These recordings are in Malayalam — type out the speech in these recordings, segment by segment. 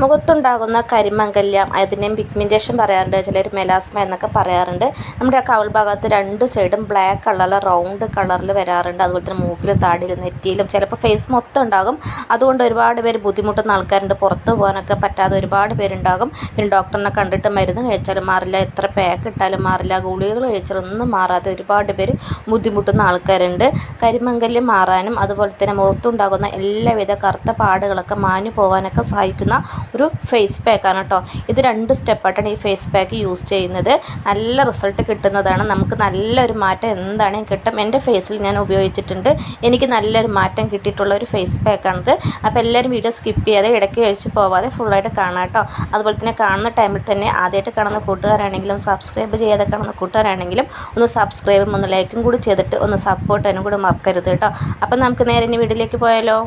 മുഖത്തുണ്ടാകുന്ന കരിമംഗല്യം അതിനെ പിഗ്മെന്റേഷൻ പറയാറുണ്ട് ചിലർ മെലാസ്മ എന്നൊക്കെ പറയാറുണ്ട്. നമ്മുടെ കവിൾ ഭാഗത്ത് രണ്ട് സൈഡും ബ്ലാക്ക് കളറിൽ റൗണ്ട് കളറിൽ വരാറുണ്ട്. അതുപോലെ തന്നെ മൂക്കിലും താടിയിലും നെറ്റിയിലും. ചിലപ്പോൾ ഫേസ് മൊത്തം ഉണ്ടാകും. അതുകൊണ്ട് ഒരുപാട് പേര് ബുദ്ധിമുട്ടുന്ന ആൾക്കാരുണ്ട്. പുറത്ത് പോകാനൊക്കെ പറ്റാതെ ഒരുപാട് പേരുണ്ടാകും. പിന്നെ ഡോക്ടറിനെ കണ്ടിട്ട് മരുന്ന് കഴിച്ചാലും മാറില്ല. എത്ര പാക്ക് ഇട്ടാലും മാറില്ല. ഗുളികകൾ കഴിച്ചാലും ഒന്നും മാറാതെ ഒരുപാട് പേര് ബുദ്ധിമുട്ടുന്ന ആൾക്കാരുണ്ട്. കരിമംഗല്യം മാറാനും അതുപോലെ തന്നെ മുഖത്തുണ്ടാകുന്ന എല്ലാവിധ കറുത്ത പാടുകളൊക്കെ മാഞ്ഞു പോകാനൊക്കെ സഹായിക്കുന്ന ഒരു ഫേസ് പാക്കാണ് കേട്ടോ ഇത് രണ്ട് സ്റ്റെപ്പായിട്ടാണ് ഈ ഫേസ് പാക്ക് യൂസ് ചെയ്യുന്നത്. നല്ല റിസൾട്ട് കിട്ടുന്നതാണ്. നമുക്ക് നല്ലൊരു മാറ്റം എന്താണെങ്കിലും കിട്ടും? എന്റെ ഫേസിൽ ഞാൻ ഉപയോഗിച്ചിട്ടുണ്ട്. എനിക്ക് നല്ലൊരു മാറ്റം കിട്ടിയിട്ടുള്ള ഒരു ഫേസ് പാക്കാണിത് അപ്പോൾ എല്ലാവരും വീഡിയോ സ്കിപ്പ് ചെയ്യാതെ ഇടയ്ക്ക് കഴിച്ച് പോവാതെ ഫുള്ളായിട്ട് കാണാം കേട്ടോ അതുപോലെ തന്നെ കാണുന്ന ടൈമിൽ തന്നെ ആദ്യമായിട്ട് കാണുന്ന കൂട്ടുകാരാണെങ്കിലും സബ്സ്ക്രൈബ് ചെയ്യാതെ കാണുന്ന കൂട്ടുകാരാണെങ്കിലും ഒന്ന് സബ്സ്ക്രൈബും ഒന്ന് ലൈക്കും കൂടി ചെയ്തിട്ട് ഒന്ന് സപ്പോർട്ട് അതിനും കൂടി മറക്കരുത് കേട്ടോ അപ്പം നമുക്ക് നേരെ ഇനി വീട്ടിലേക്ക് പോയാലോ?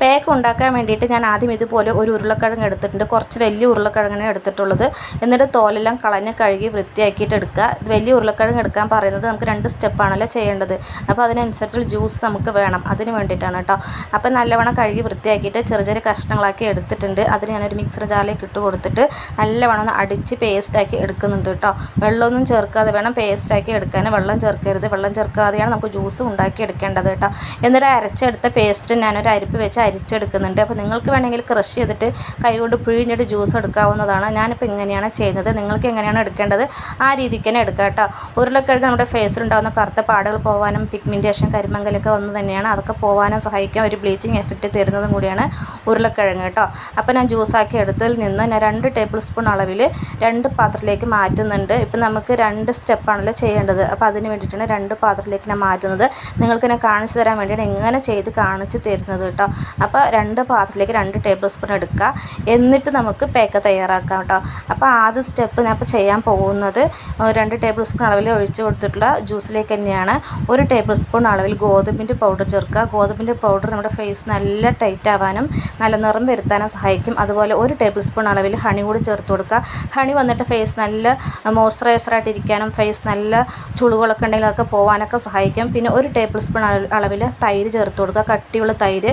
പേക്ക് ഉണ്ടാക്കാൻ വേണ്ടിയിട്ട് ഞാൻ ആദ്യം ഇതുപോലെ ഒരു ഉരുളക്കിഴങ്ങ് എടുത്തിട്ടുണ്ട്. കുറച്ച് വലിയ ഉരുളക്കിഴങ്ങിനെ എടുത്തിട്ടുള്ളത്. എന്നിട്ട് തോലെല്ലാം കളഞ്ഞ് കഴുകി വൃത്തിയാക്കിയിട്ട് എടുക്കുക. വലിയ ഉരുളക്കിഴങ്ങ് എടുക്കാൻ പറയുന്നത് നമുക്ക് രണ്ട് സ്റ്റെപ്പാണല്ലോ ചെയ്യേണ്ടത്. അപ്പോൾ അതിനനുസരിച്ചുള്ള ജ്യൂസ് നമുക്ക് വേണം. അതിന് വേണ്ടിയിട്ടാണ് കേട്ടോ. അപ്പോൾ നല്ലവണ്ണം കഴുകി വൃത്തിയാക്കിയിട്ട് ചെറിയ ചെറിയ കഷ്ണങ്ങളാക്കി എടുത്തിട്ടുണ്ട്. അതിന് ഞാനൊരു മിക്സർ ജാറിലേക്ക് ഇട്ട് കൊടുത്തിട്ട് നല്ലവണ്ണം ഒന്ന് അടിച്ച് പേസ്റ്റാക്കി എടുക്കുന്നുണ്ട് കേട്ടോ. വെള്ളമൊന്നും ചേർക്കാതെ വേണം പേസ്റ്റാക്കി എടുക്കാൻ വെള്ളം ചേർക്കരുത്. വെള്ളം ചേർക്കാതെയാണ് നമുക്ക് ജ്യൂസ് ഉണ്ടാക്കി എടുക്കേണ്ടത് കേട്ടോ. എന്നിട്ട് അരച്ചെടുത്ത പേസ്റ്റ് ഞാനൊരു അരിപ്പ് വെച്ച് അരിച്ചെടുക്കുന്നുണ്ട്. അപ്പോൾ നിങ്ങൾക്ക് വേണമെങ്കിൽ ക്രഷ് ചെയ്തിട്ട് കൈകൊണ്ട് പിഴിഞ്ഞിട്ട് ജ്യൂസ് എടുക്കാവുന്നതാണ്. ഞാനിപ്പോൾ ഇങ്ങനെയാണ് ചെയ്യുന്നത്. നിങ്ങൾക്ക് എങ്ങനെയാണ് എടുക്കേണ്ടത്? ആ രീതിക്ക് തന്നെ എടുക്കുക കേട്ടോ. ഉരുളക്കിഴങ്ങ് നമ്മുടെ ഫേസിലുണ്ടാകുന്ന കറുത്ത പാടുകൾ പോകാനും പിഗ്മെന്റേഷൻ കരിമങ്കലൊക്കെ വന്നു തന്നെയാണ് അതൊക്കെ പോകാനും സഹായിക്കാൻ ഒരു ബ്ലീച്ചിങ് എഫക്റ്റ് തരുന്നതും കൂടിയാണ് ഉരുളക്കിഴങ്ങ് കേട്ടോ. അപ്പോൾ ഞാൻ ജ്യൂസാക്കി എടുത്തതിൽ നിന്ന് ഞാൻ രണ്ട് ടേബിൾ സ്പൂൺ അളവിൽ രണ്ട് പാത്രത്തിലേക്ക് മാറ്റുന്നുണ്ട്. ഇപ്പം നമുക്ക് രണ്ട് സ്റ്റെപ്പാണല്ലോ ചെയ്യേണ്ടത്. അപ്പോൾ അതിന് വേണ്ടിയിട്ടാണ് രണ്ട് പാത്രത്തിലേക്ക് ഞാൻ മാറ്റുന്നത്. നിങ്ങൾക്ക് ഞാൻ കാണിച്ചു തരാൻ വേണ്ടിയാണ് എങ്ങനെ ചെയ്ത് കാണിച്ച് തരുന്നത് കേട്ടോ. അപ്പോൾ രണ്ട് പാത്രത്തിലേക്ക് രണ്ട് ടേബിൾ സ്പൂൺ എടുക്കുക. എന്നിട്ട് നമുക്ക് പേക്ക തയ്യാറാക്കാം കേട്ടോ അപ്പോൾ ആദ്യ സ്റ്റെപ്പ് ഞാൻ ഇപ്പോൾ ചെയ്യാൻ പോകുന്നത് രണ്ട് ടേബിൾ സ്പൂൺ അളവിൽ ഒഴിച്ച് കൊടുത്തിട്ടുള്ള ജ്യൂസിലേക്ക് തന്നെയാണ്. ഒരു ടേബിൾ സ്പൂൺ അളവിൽ ഗോതമ്പിന്റെ പൗഡർ ചേർക്കുക. ഗോതമ്പിന്റെ പൗഡർ നമ്മുടെ ഫേസ് നല്ല ടൈറ്റ് ആവാനും നല്ല നിറം വരുത്താനും സഹായിക്കും. അതുപോലെ ഒരു ടേബിൾ സ്പൂൺ അളവിൽ ഹണി കൂടി ചേർത്ത് കൊടുക്കുക. ഹണി വന്നിട്ട് ഫേസ് നല്ല മോയ്സ്ചറൈസറായിട്ട് ഇരിക്കാനും ഫേസ് നല്ല ചുളുകളൊക്കെ ഉണ്ടെങ്കിൽ അതൊക്കെ പോകാനൊക്കെ സഹായിക്കും. പിന്നെ ഒരു ടേബിൾ സ്പൂൺ അളവിൽ തൈര് ചേർത്ത് കൊടുക്കുക. കട്ടിയുള്ള തൈര്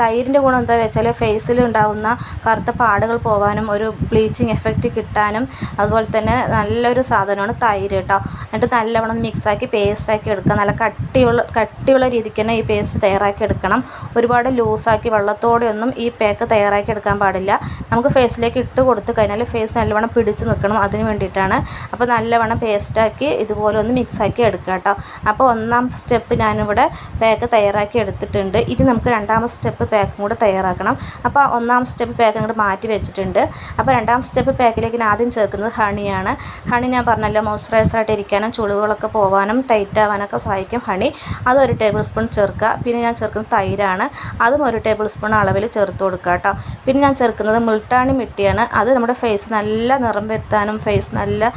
തൈരിന്റെ ഗുണം എന്താ വെച്ചാൽ ഫേസിൽ ഉണ്ടാകുന്ന കറുത്ത പാടുകൾ പോകാനും ഒരു ബ്ലീച്ചിങ് എഫക്റ്റ് കിട്ടാനും അതുപോലെ തന്നെ നല്ലൊരു സാധനമാണ് തൈര് കേട്ടോ. എന്നിട്ട് നല്ലവണ്ണം മിക്സാക്കി പേസ്റ്റാക്കി എടുക്കുക. നല്ല കട്ടിയുള്ള കട്ടിയുള്ള രീതിക്ക് തന്നെ ഈ പേസ്റ്റ് തയ്യാറാക്കി എടുക്കണം. ഒരുപാട് ലൂസാക്കി വെള്ളത്തോടെ ഒന്നും ഈ പേക്ക് തയ്യാറാക്കി എടുക്കാൻ പാടില്ല. നമുക്ക് ഫേസിലേക്ക് ഇട്ട് കൊടുത്ത് കഴിഞ്ഞാൽ ഫേസ് നല്ലവണ്ണം പിടിച്ച് നിൽക്കണം അതിന് വേണ്ടിയിട്ടാണ്. അപ്പോൾ നല്ലവണ്ണം പേസ്റ്റാക്കി ഇതുപോലെ ഒന്ന് മിക്സാക്കി എടുക്കുക കേട്ടോ. അപ്പോൾ ഒന്നാം സ്റ്റെപ്പ് ഞാനിവിടെ പേക്ക് തയ്യാറാക്കി എടുത്തിട്ടുണ്ട്. ഇനി നമുക്ക് രണ്ടാമത്തെ സ്റ്റെപ്പ് പാക്കും കൂടെ തയ്യാറാക്കണം. അപ്പോൾ ഒന്നാം സ്റ്റെപ്പ് പാക്ക് അങ്ങോട്ട് മാറ്റി വെച്ചിട്ടുണ്ട്. അപ്പോൾ രണ്ടാം സ്റ്റെപ്പ് പാക്കിലേക്ക് ഞാൻ ആദ്യം ചേർക്കുന്നത് ഹണിയാണ്. ഹണി ഞാൻ പറഞ്ഞല്ലോ മോയ്സ്ചറൈസറായിട്ട് ഇരിക്കാനും ചുളിവുകളൊക്കെ പോകാനും ടൈറ്റ് ആവാനൊക്കെ സഹായിക്കും ഹണി. അത് ഒരു ടേബിൾ സ്പൂൺ ചേർക്കുക. പിന്നെ ഞാൻ ചേർക്കുന്നത് തൈരാണ്. അതും ഒരു ടേബിൾ സ്പൂൺ അളവിൽ ചേർത്ത് കൊടുക്കുക കേട്ടോ. പിന്നെ ഞാൻ ചേർക്കുന്നത് മുൾട്ടാണി മിട്ടിയാണ്. അത് നമ്മുടെ ഫേസ് നല്ല നിറം വരുത്താനും ഫേസ് നല്ല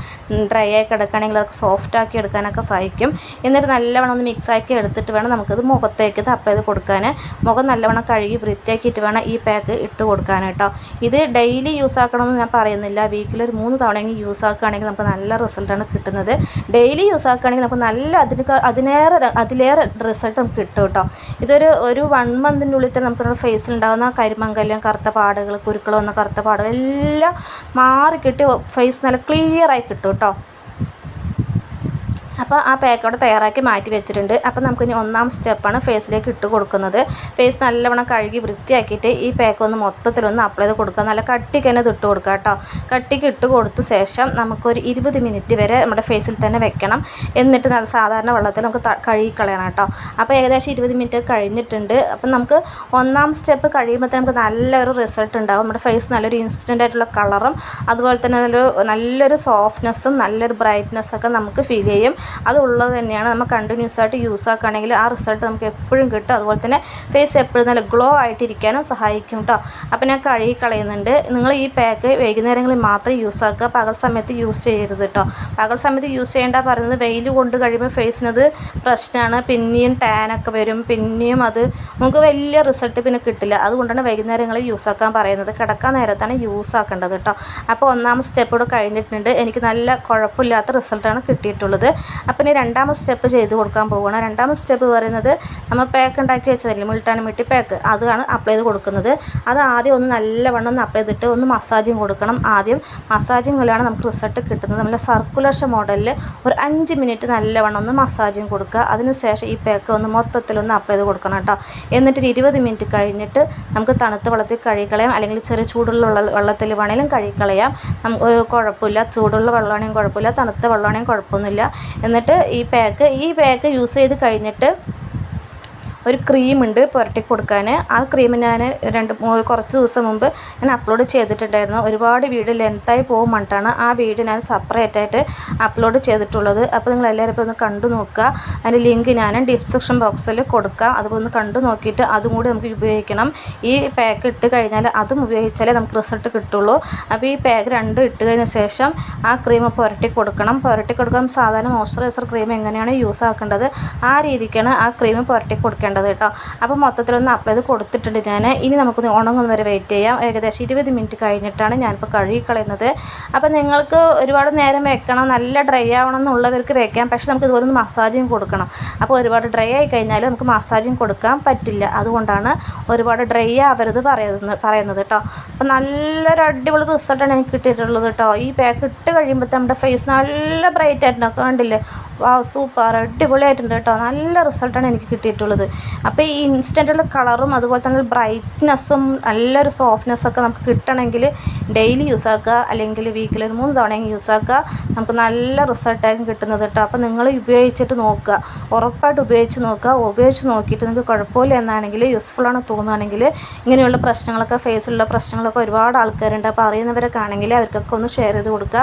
ഡ്രൈ ആയി കിടക്കുകയാണെങ്കിൽ അതൊക്കെ സോഫ്റ്റ് ആക്കി എടുക്കാനൊക്കെ സഹായിക്കും. എന്നിട്ട് നല്ലവണ്ണം ഒന്ന് മിക്സ് ആക്കി എടുത്തിട്ട് വേണം നമുക്കിത് മുഖത്തേക്ക് ഇത് അപ്ലൈ ചെയ്ത് കൊടുക്കാൻ. മുഖം നല്ലവണ്ണം കഴുകി വൃത്തിയാക്കിയിട്ട് വേണം ഈ പാക്ക് ഇട്ട് കൊടുക്കാൻ കേട്ടോ ഇത് ഡെയിലി യൂസ് ആക്കണമെന്ന് ഞാൻ പറയുന്നില്ല. വീക്കിൽ ഒരു മൂന്ന് തവണയെങ്കിൽ യൂസ് ആക്കുകയാണെങ്കിൽ നമുക്ക് നല്ല റിസൾട്ടാണ് കിട്ടുന്നത്. ഡെയിലി യൂസ് ആക്കുകയാണെങ്കിൽ നമുക്ക് നല്ല അതിന് അതിനേറെ അതിലേറെ റിസൾട്ട് നമുക്ക് കിട്ടും കേട്ടോ ഇതൊരു ഒരു വൺ മന്തിന്റെ ഉള്ളിൽ തന്നെ നമുക്ക് ഫേസിൽ ഉണ്ടാകുന്ന കരിമങ്കല്യം കറുത്ത പാടുകൾ കുരുക്കൾ വന്ന കറുത്ത പാടുകൾ എല്ലാം മാറി കിട്ടി ഫേസ് നല്ല ക്ലിയറായി കിട്ടും കേട്ടോ അപ്പോൾ ആ പാക്ക് അവിടെ തയ്യാറാക്കി മാറ്റി വെച്ചിട്ടുണ്ട്. അപ്പോൾ നമുക്കിനി ഒന്നാം സ്റ്റെപ്പാണ് ഫേസിലേക്ക് ഇട്ട് കൊടുക്കുന്നത്. ഫേസ് നല്ലവണ്ണം കഴുകി വൃത്തിയാക്കിയിട്ട് ഈ പാക്ക് ഒന്ന് മൊത്തത്തിലൊന്ന് അപ്ലൈ ചെയ്ത് കൊടുക്കുക. നല്ല കട്ടിക്ക് തന്നെ ഇട്ട് കൊടുക്കുക കേട്ടോ. കട്ടിക്ക് ഇട്ട് കൊടുത്ത ശേഷം നമുക്കൊരു ഇരുപത് മിനിറ്റ് വരെ നമ്മുടെ ഫേസിൽ തന്നെ വെക്കണം. എന്നിട്ട് സാധാരണ വെള്ളത്തിൽ നമുക്ക് കഴുകി കളയണം കേട്ടോ. അപ്പോൾ ഏകദേശം ഇരുപത് മിനിറ്റ് കഴിഞ്ഞിട്ടുണ്ട്. അപ്പം നമുക്ക് ഒന്നാം സ്റ്റെപ്പ് കഴിയുമ്പോൾ തന്നെ നമുക്ക് നല്ലൊരു റിസൾട്ട് ഉണ്ടാകും നമ്മുടെ ഫേസ് നല്ലൊരു ഇൻസ്റ്റന്റ് ആയിട്ടുള്ള കളറും അതുപോലെ തന്നെ ഒരു നല്ലൊരു സോഫ്റ്റ്നെസ്സും നല്ലൊരു ബ്രൈറ്റ്നെസ്സൊക്കെ നമുക്ക് ഫീൽ ചെയ്യും. അതുള്ളത് തന്നെയാണ് നമ്മൾ കണ്ടിന്യൂസ് ആയിട്ട് യൂസ് ആക്കുകയാണെങ്കിൽ ആ റിസൾട്ട് നമുക്ക് എപ്പോഴും കിട്ടും. അതുപോലെ തന്നെ ഫേസ് എപ്പോഴും നല്ല ഗ്ലോ ആയിട്ടിരിക്കാനും സഹായിക്കും കേട്ടോ അപ്പോൾ ഞാൻ കഴുകി കളയുന്നുണ്ട്. നിങ്ങൾ ഈ പാക്ക് വൈകുന്നേരങ്ങളിൽ മാത്രം യൂസ് ആക്കുക. പകൽ സമയത്ത് യൂസ് ചെയ്യരുത് കേട്ടോ പകൽ സമയത്ത് യൂസ് ചെയ്യേണ്ട പറയുന്നത് വെയിൽ കൊണ്ട് കഴിയുമ്പോൾ ഫേസിനത് പ്രശ്നമാണ്. പിന്നെയും ടാനൊക്കെ വരും. പിന്നെയും അത് നമുക്ക് വലിയ റിസൾട്ട് പിന്നെ കിട്ടില്ല. അതുകൊണ്ടാണ് വൈകുന്നേരങ്ങളിൽ യൂസ് ആക്കാൻ പറയുന്നത്. കിടക്കാൻ നേരത്താണ് യൂസ് ആക്കേണ്ടത് കേട്ടോ അപ്പോൾ ഒന്നാമത്തെ സ്റ്റെപ്പ് കൂടെ കഴിഞ്ഞിട്ടുണ്ട്. എനിക്ക് നല്ല കുഴപ്പമില്ലാത്ത റിസൾട്ടാണ് കിട്ടിയിട്ടുള്ളത്. അപ്പം ഇനി രണ്ടാമത്തെ സ്റ്റെപ്പ് ചെയ്ത് കൊടുക്കാൻ പോവുകയാണ് രണ്ടാമത്തെ സ്റ്റെപ്പ് പറയുന്നത് നമ്മൾ പാക്ക് ഉണ്ടാക്കി വെച്ചതല്ലേ? മുൾട്ടാൻ മിട്ടി പാക്ക് അതാണ് അപ്ലൈ ചെയ്ത് കൊടുക്കുന്നത്. അത് ആദ്യം ഒന്ന് നല്ലവണ്ണം ഒന്ന് അപ്ലൈ ചെയ്തിട്ട് ഒന്ന് മസാജിങ് കൊടുക്കണം. ആദ്യം മസാജിങ് മൂലമാണ് നമുക്ക് റിസൾട്ട് കിട്ടുന്നത് നമ്മൾ സർക്കുലേഷൻ മോഡലിൽ ഒരു അഞ്ച് മിനിറ്റ് നല്ലവണ്ണം ഒന്ന് മസാജിങ് കൊടുക്കുക. അതിന് ശേഷം ഈ പാക്ക് ഒന്ന് മൊത്തത്തിലൊന്ന് അപ്ലൈ ചെയ്ത് കൊടുക്കണം കേട്ടോ. എന്നിട്ട് ഒരു ഇരുപത് മിനിറ്റ് കഴിഞ്ഞിട്ട് നമുക്ക് തണുത്ത വെള്ളത്തിൽ കഴുകിക്കളയാം. അല്ലെങ്കിൽ ചെറിയ ചൂടുള്ള വെള്ളത്തിൽ വേണമെങ്കിലും കഴുകിക്കളയാം. നമുക്ക് കുഴപ്പമില്ല. ചൂടുള്ള വെള്ളമാണെങ്കിലും കുഴപ്പമില്ല. തണുത്ത വെള്ളമാണെങ്കിലും കുഴപ്പമൊന്നുമില്ല. എന്നിട്ട് ഈ പാക്ക് ഈ പാക്ക് യൂസ് ചെയ്ത് കഴിഞ്ഞിട്ട് ഒരു ക്രീമുണ്ട് പുരട്ടി കൊടുക്കാൻ. ആ ക്രീം ഞാൻ രണ്ട് കുറച്ച് ദിവസം മുമ്പ് ഞാൻ അപ്ലോഡ് ചെയ്തിട്ടുണ്ടായിരുന്നു. ഒരുപാട് വീഡിയോ ലെങ്ത്തായി പോകും മട്ടാണ് ആ വീഡിയോ ഞാൻ സെപ്പറേറ്റ് ആയിട്ട് അപ്ലോഡ് ചെയ്തിട്ടുള്ളത്. അപ്പോൾ നിങ്ങൾ എല്ലാവരും ഇപ്പോൾ ഒന്ന് കണ്ടു നോക്കുക. അതിന്റെ ലിങ്ക് ഞാൻ ഡിസ്ക്രിപ്ഷൻ ബോക്സിൽ കൊടുക്കുക അതുപോലെ ഒന്ന് കണ്ടു നോക്കിയിട്ട് അതും കൂടി നമുക്ക് ഉപയോഗിക്കണം. ഈ പാക്ക് ഇട്ട് കഴിഞ്ഞാൽ അതും ഉപയോഗിച്ചാലേ നമുക്ക് റിസൾട്ട് കിട്ടുള്ളൂ. അപ്പോൾ ഈ പാക്ക് രണ്ട് ഇട്ട് കഴിഞ്ഞ ശേഷം ആ ക്രീം പുരട്ടി കൊടുക്കണം. പുരട്ടി കൊടുക്കാൻ സാധാരണ മോയ്സ്ചറൈസർ ക്രീം എങ്ങനെയാണ് യൂസ് ആക്കേണ്ടത്? ആ രീതിക്കാണ് ആ ക്രീം പുരട്ടി കൊടുക്കേണ്ടത്. കേട്ടോ. അപ്പോൾ മൊത്തത്തിലൊന്ന് അപ്ലൈ ചെയ്ത് കൊടുത്തിട്ടുണ്ട് ഞാൻ ഇനി നമുക്ക് ഉണങ്ങുന്ന വരെ വെയിറ്റ് ചെയ്യാം. ഏകദേശം ഇരുപത് മിനിറ്റ് കഴിഞ്ഞിട്ടാണ് ഞാനിപ്പോൾ കഴുകി കളയുന്നത്. അപ്പോൾ നിങ്ങൾക്ക് ഒരുപാട് നേരം വെക്കണം. നല്ല ഡ്രൈ ആവണം എന്നുള്ളവർക്ക് വെക്കാം. പക്ഷേ നമുക്ക് ഇതുപോലെ ഒന്ന് മസാജിങ് കൊടുക്കണം. അപ്പോൾ ഒരുപാട് ഡ്രൈ ആയി കഴിഞ്ഞാൽ നമുക്ക് മസാജിങ് കൊടുക്കാൻ പറ്റില്ല. അതുകൊണ്ടാണ് ഒരുപാട് ഡ്രൈ ആവരുത് പറയുന്നത് പറയുന്നത് കേട്ടോ. അപ്പോൾ നല്ലൊരു അടിപൊളി റിസൾട്ടാണ് എനിക്ക് കിട്ടിയിട്ടുള്ളത് കേട്ടോ. ഈ പാക്ക് ഇട്ട് കഴിയുമ്പോൾ നമ്മുടെ ഫേസ് നല്ല ബ്രൈറ്റ് ആയിട്ടുണ്ടാവും കണ്ടില്ലേ? വാ സൂപ്പർ അടിപൊളിയായിട്ടുണ്ട് കേട്ടോ. നല്ല റിസൾട്ടാണ് എനിക്ക് കിട്ടിയിട്ടുള്ളത്. അപ്പോൾ ഈ ഇൻസ്റ്റന്റുള്ള കളറും അതുപോലെ തന്നെ ബ്രൈറ്റ്നെസ്സും നല്ലൊരു സോഫ്റ്റ്നെസ്സൊക്കെ നമുക്ക് കിട്ടണമെങ്കിൽ ഡെയിലി യൂസ് ആക്കുക. അല്ലെങ്കിൽ വീക്കിൽ ഒരു മൂന്ന് തവണയെങ്കിലും യൂസ് ആക്കുക. നമുക്ക് നല്ല റിസൾട്ടായിരിക്കും കിട്ടുന്നത് കേട്ടോ. അപ്പോൾ നിങ്ങൾ ഉപയോഗിച്ചിട്ട് നോക്കുക. ഉറപ്പായിട്ട് ഉപയോഗിച്ച് നോക്കുക. ഉപയോഗിച്ച് നോക്കിയിട്ട് നിങ്ങൾക്ക് കുഴപ്പമില്ല എന്നാണെങ്കിൽ ആണ് തോന്നുകയാണെങ്കിൽ ഇങ്ങനെയുള്ള പ്രശ്നങ്ങളൊക്കെ ഫേസിലുള്ള പ്രശ്നങ്ങളൊക്കെ ഒരുപാട് ആൾക്കാരുണ്ട്. അപ്പോൾ അറിയുന്നവരൊക്കെ ആണെങ്കിൽ അവർക്കൊക്കെ ഒന്ന് ഷെയർ ചെയ്ത് കൊടുക്കുക.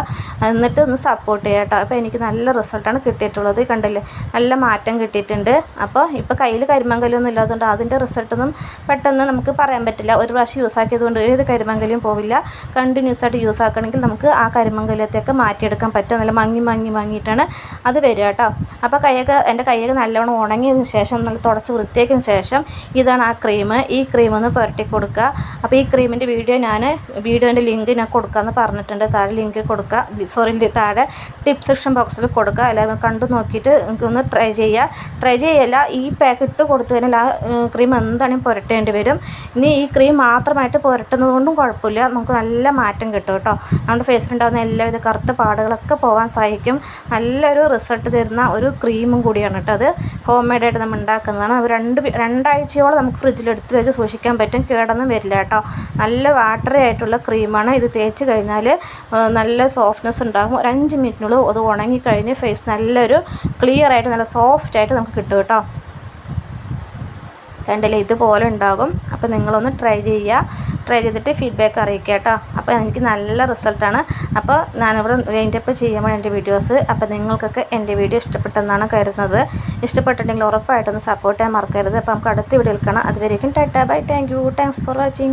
എന്നിട്ട് ഒന്ന് സപ്പോർട്ട് ചെയ്യാം കേട്ടോ. അപ്പോൾ എനിക്ക് നല്ല റിസൾട്ടാണ് കിട്ടിയിട്ടുള്ളത് കണ്ടില്ലേ? നല്ല മാറ്റം കിട്ടിയിട്ടുണ്ട്. അപ്പോൾ ഇപ്പോൾ കയ്യിൽ കരിമങ്കലൊന്നും ഇല്ലാത്തതുകൊണ്ട് അതിന്റെ റിസൾട്ടൊന്നും പെട്ടെന്ന് നമുക്ക് പറയാൻ പറ്റില്ല. ഒരു പ്രാവശ്യം യൂസ് ആക്കിയതുകൊണ്ട് ഏത് കരിമങ്കലും പോവില്ല. കണ്ടിന്യൂസ് ആയിട്ട് യൂസ് ആക്കണമെങ്കിൽ നമുക്ക് ആ കരിമങ്കലത്തെയൊക്കെ മാറ്റിയെടുക്കാൻ പറ്റും നല്ല മങ്ങി മങ്ങി മങ്ങിയിട്ടാണ് അത് വരിക കേട്ടോ. അപ്പോൾ കൈയൊക്കെ എന്റെ കൈയൊക്കെ നല്ലവണ്ണം ഉണങ്ങിയതിന് ശേഷം നല്ല തുടച്ച് വൃത്തിയാക്കിയതിന് ശേഷം ഇതാണ് ആ ക്രീം ഈ ക്രീം ഒന്ന് പുരട്ടി കൊടുക്കുക. അപ്പോൾ ഈ ക്രീമിന്റെ വീഡിയോ ഞാൻ വീഡിയോന്റെ ലിങ്ക് ഞാൻ കൊടുക്കാമെന്ന് പറഞ്ഞിട്ടുണ്ട്. താഴെ ലിങ്ക് കൊടുക്കുക. സോറി താഴെ ഡിസ്ക്രിപ്ഷൻ ബോക്സിൽ കൊടുക്കുക. എല്ലാവരും കണ്ടു നോക്കിയിട്ട് ഒന്ന് ട്രൈ ചെയ്യുക ട്രൈ ചെയ്യല്ല ഈ പാക്കറ്റ് കൊടുത്തു കഴിഞ്ഞാൽ ആ ക്രീം എന്താണെങ്കിലും പുരട്ടേണ്ടി വരും. ഇനി ഈ ക്രീം മാത്രമായിട്ട് പുരട്ടുന്നത് കൊണ്ടും കുഴപ്പമില്ല. നമുക്ക് നല്ല മാറ്റം കിട്ടും കേട്ടോ. നമ്മുടെ ഫേസിലുണ്ടാകുന്ന എല്ലാവിധ കറുത്ത പാടുകളൊക്കെ പോകാൻ സഹായിക്കും. നല്ലൊരു റിസൾട്ട് തരുന്ന ഒരു ക്രീമും കൂടിയാണ് കേട്ടോ അത്. ഹോം മെയ്ഡായിട്ട് നമ്മൾ ഉണ്ടാക്കുന്നതാണ്. രണ്ട് രണ്ടാഴ്ചയോളം നമുക്ക് ഫ്രിഡ്ജിലെടുത്ത് വെച്ച് സൂക്ഷിക്കാൻ പറ്റും. കേടൊന്നും വരില്ല കേട്ടോ. നല്ല വാട്ടറി ആയിട്ടുള്ള ക്രീമാണ് ഇത് തേച്ച് കഴിഞ്ഞാൽ നല്ല സോഫ്റ്റ്നെസ് ഉണ്ടാകും. ഒരു അഞ്ച് മിനിറ്റിനുള്ളിൽ അത് ഉണങ്ങിക്കഴിഞ്ഞ് ഫേസ് നല്ലൊരു ക്ലിയർ ആയിട്ട് നല്ല സോഫ്റ്റ് ആയിട്ട് നമുക്ക് കിട്ടും കേട്ടോ. കണ്ടില്ലേ ഇതുപോലെ ഉണ്ടാകും. അപ്പോൾ നിങ്ങളൊന്ന് ട്രൈ ചെയ്യുക. ട്രൈ ചെയ്തിട്ട് ഫീഡ്ബാക്ക് അറിയിക്കുക കേട്ടോ. അപ്പോൾ എനിക്ക് നല്ല റിസൾട്ടാണ് അപ്പോൾ ഞാനിവിടെ വെയിന്റപ്പ് ചെയ്യുമ്പോൾ എന്റെ വീഡിയോസ് അപ്പോൾ നിങ്ങൾക്കൊക്കെ എന്റെ വീഡിയോ ഇഷ്ടപ്പെട്ടെന്നാണ് കരുതുന്നത്. ഇഷ്ടപ്പെട്ടിട്ടുണ്ടെങ്കിൽ ഉറപ്പായിട്ടൊന്ന് സപ്പോർട്ട് ചെയ്യാൻ മറക്കരുത്. അപ്പോൾ നമുക്ക് അടുത്ത വീഡിയോ കാണാം. അതുവരേക്കും tata. Bye. Thank you. Thanks for watching.